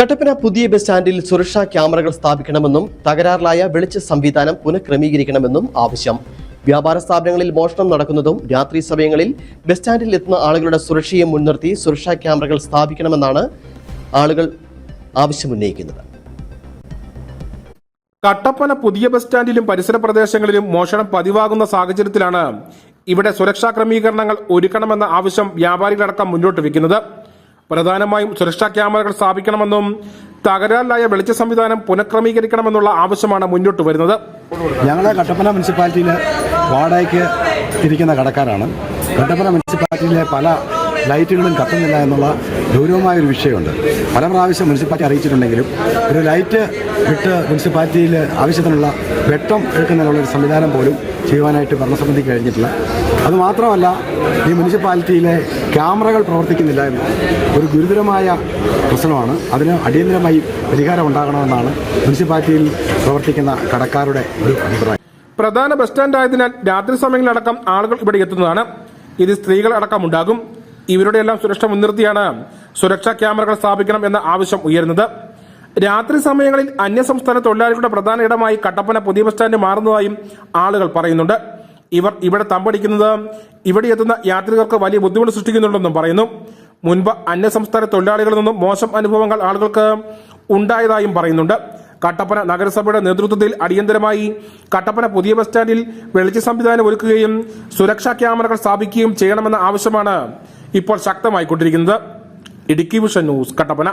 കട്ടപ്പന പുതിയ ബസ് സ്റ്റാൻഡിൽ സുരക്ഷാ ക്യാമറകൾ സ്ഥാപിക്കണമെന്നും തകരാറിലായ വെളിച്ച സംവിധാനം പുനഃക്രമീകരിക്കണമെന്നും ആവശ്യം. വ്യാപാര സ്ഥാപനങ്ങളിൽ മോഷണം നടക്കുന്നതും രാത്രി സമയങ്ങളിൽ ബസ് സ്റ്റാൻഡിൽ എത്തുന്ന ആളുകളുടെ സുരക്ഷയെ മുൻനിർത്തി സുരക്ഷാ ക്യാമറകൾ സ്ഥാപിക്കണമെന്നാണ് ആളുകൾ ആവശ്യമുന്നയിക്കുന്നത്. കട്ടപ്പന പുതിയ ബസ് സ്റ്റാൻഡിലും പരിസര പ്രദേശങ്ങളിലും മോഷണം പതിവാകുന്ന സാഹചര്യത്തിലാണ് ഇവിടെ സുരക്ഷാ ക്രമീകരണങ്ങൾ ഒരുക്കണമെന്ന ആവശ്യം വ്യാപാരികളടക്കം മുന്നോട്ട് വെക്കുന്നത് പ്രധാനമായും സുരക്ഷാ ക്യാമറകൾ സ്ഥാപിക്കണമെന്നും തകരാറിലായ വെളിച്ച സംവിധാനം പുനഃക്രമീകരിക്കണമെന്നുള്ള ആവശ്യമാണ് മുന്നോട്ട് വരുന്നത്. ഞങ്ങളെ കട്ടപ്പന മുനിസിപ്പാലിറ്റിയിലെ വാടകയ്ക്ക് ഇരിക്കുന്ന കടക്കാരാണ്. കട്ടപ്പന മുനിസിപ്പാലിറ്റിയിലെ പല ലൈറ്റുകളും കത്തുന്നില്ല എന്നുള്ള ഗൗരവമായ ഒരു വിഷയമുണ്ട്. പല പ്രാവശ്യം മുനിസിപ്പാലിറ്റി അറിയിച്ചിട്ടുണ്ടെങ്കിലും ഒരു ലൈറ്റ് വിട്ട് മുനിസിപ്പാലിറ്റിയിൽ ആവശ്യത്തിനുള്ള വെട്ടം എടുക്കുന്നതിനുള്ള ഒരു സംവിധാനം പോലും ചെയ്യുവാനായിട്ട് ഭരണസമിതി കഴിഞ്ഞിട്ടില്ല. അതുമാത്രമല്ല ഈ മുനിസിപ്പാലിറ്റിയിലെ ക്യാമറകൾ പ്രവർത്തിക്കുന്നില്ല എന്ന് ഒരു ഗുരുതരമായ പ്രശ്നമാണ്. അതിന് അടിയന്തരമായി പരിഹാരം ഉണ്ടാകണമെന്നാണ് മുനിസിപ്പാലിറ്റിയിൽ പ്രവർത്തിക്കുന്ന കടക്കാരുടെ ഒരു അഭിപ്രായം. പ്രധാന ബസ് സ്റ്റാൻഡ് ആയതിനാൽ രാത്രി സമയങ്ങളിലടക്കം ആളുകൾ ഇവിടെ എത്തുന്നതാണ്. ഇത് സ്ത്രീകൾ അടക്കം ഉണ്ടാകും. ഇവരുടെ എല്ലാം സുരക്ഷ മുൻനിർത്തിയാണ് സുരക്ഷാ ക്യാമറകൾ സ്ഥാപിക്കണം എന്ന ആവശ്യം ഉയരുന്നത്. രാത്രി സമയങ്ങളിൽ അന്യസംസ്ഥാന തൊഴിലാളികളുടെ പ്രധാന ഇടമായി കട്ടപ്പന പുതിയ ബസ് സ്റ്റാൻഡ് മാറുന്നതായും ആളുകൾ പറയുന്നുണ്ട്. ഇവർ ഇവിടെ തമ്പടിക്കുന്നത് ഇവിടെ എത്തുന്ന യാത്രികർക്ക് വലിയ ബുദ്ധിമുട്ട് സൃഷ്ടിക്കുന്നുണ്ടെന്നും പറയുന്നു. മുൻപ് അന്യസംസ്ഥാന തൊഴിലാളികളിൽ നിന്നും മോശം അനുഭവങ്ങൾ ആളുകൾക്ക് ഉണ്ടായതായും പറയുന്നുണ്ട്. കട്ടപ്പന നഗരസഭയുടെ നേതൃത്വത്തിൽ അടിയന്തരമായി കട്ടപ്പന പുതിയ ബസ് സ്റ്റാൻഡിൽ വെളിച്ച സംവിധാനം ഒരുക്കുകയും സുരക്ഷാ ക്യാമറകൾ സ്ഥാപിക്കുകയും ചെയ്യണമെന്ന ആവശ്യമാണ് ഇപ്പോൾ ശക്തമായിക്കൊണ്ടിരിക്കുന്നത്. Idukki vision news Kattappana.